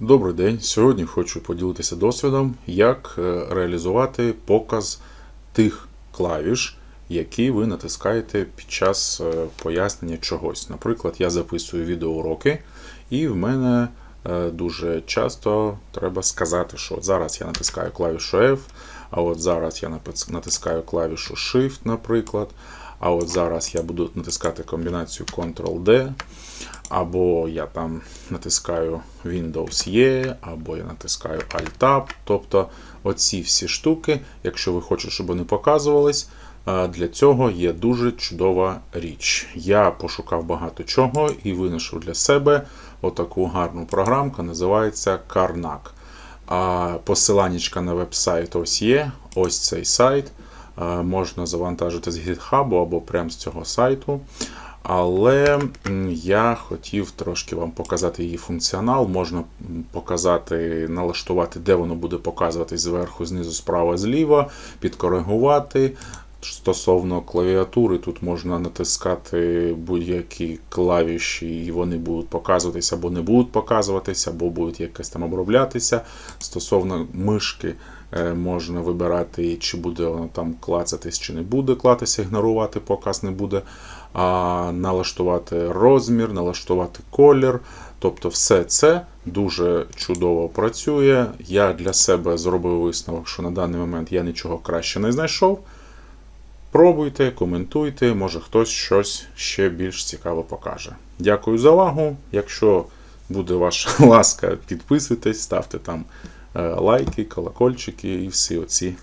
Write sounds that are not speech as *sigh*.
Добрий день. Сьогодні хочу поділитися досвідом, як е, реалізувати показ тих клавіш, які ви натискаєте під час е, пояснення чогось. Наприклад, я записую відеоуроки, і в мене е, дуже часто треба сказати, що зараз я натискаю клавішу F, а от зараз я натискаю клавішу Shift, наприклад. А от зараз я буду натискати комбінацію Ctrl-D, або я там натискаю Windows E, або я натискаю Alt-Tab. Тобто оці всі штуки, якщо ви хочете, щоб вони показувались, е, для цього є дуже чудова річ. Я пошукав багато чого і винайшов для себе отаку гарну програмку, називається Karnak. Посиланнячка на веб-сайт ось є, ось цей сайт. Е, Можна завантажити з GitHub або прямо з цього сайту. Але я хотів трошки вам показати її функціонал. Можна показати, налаштувати, де воно буде показуватись зверху, знизу, справа, зліва, підкоригувати. Стосовно клавіатури, тут можна натискати будь-які клавіші, і вони будуть показуватися або не будуть показуватися, або будуть якось там оброблятися. Стосовно мишки, е, можна вибирати, чи буде воно там клацатись, чи не буде клатися, ігнорувати, показ не буде. А, налаштувати розмір, налаштувати колір. Тобто, все це дуже чудово працює. Я для себе зробив висновок, що на даний момент я нічого краще не знайшов. Пробуйте, коментуйте, може хтось щось ще більш цікаво покаже. Дякую за увагу. Якщо буде ваша *laughs* ласка, підписуйтесь, ставте там е, лайки, колокольчики і всі оці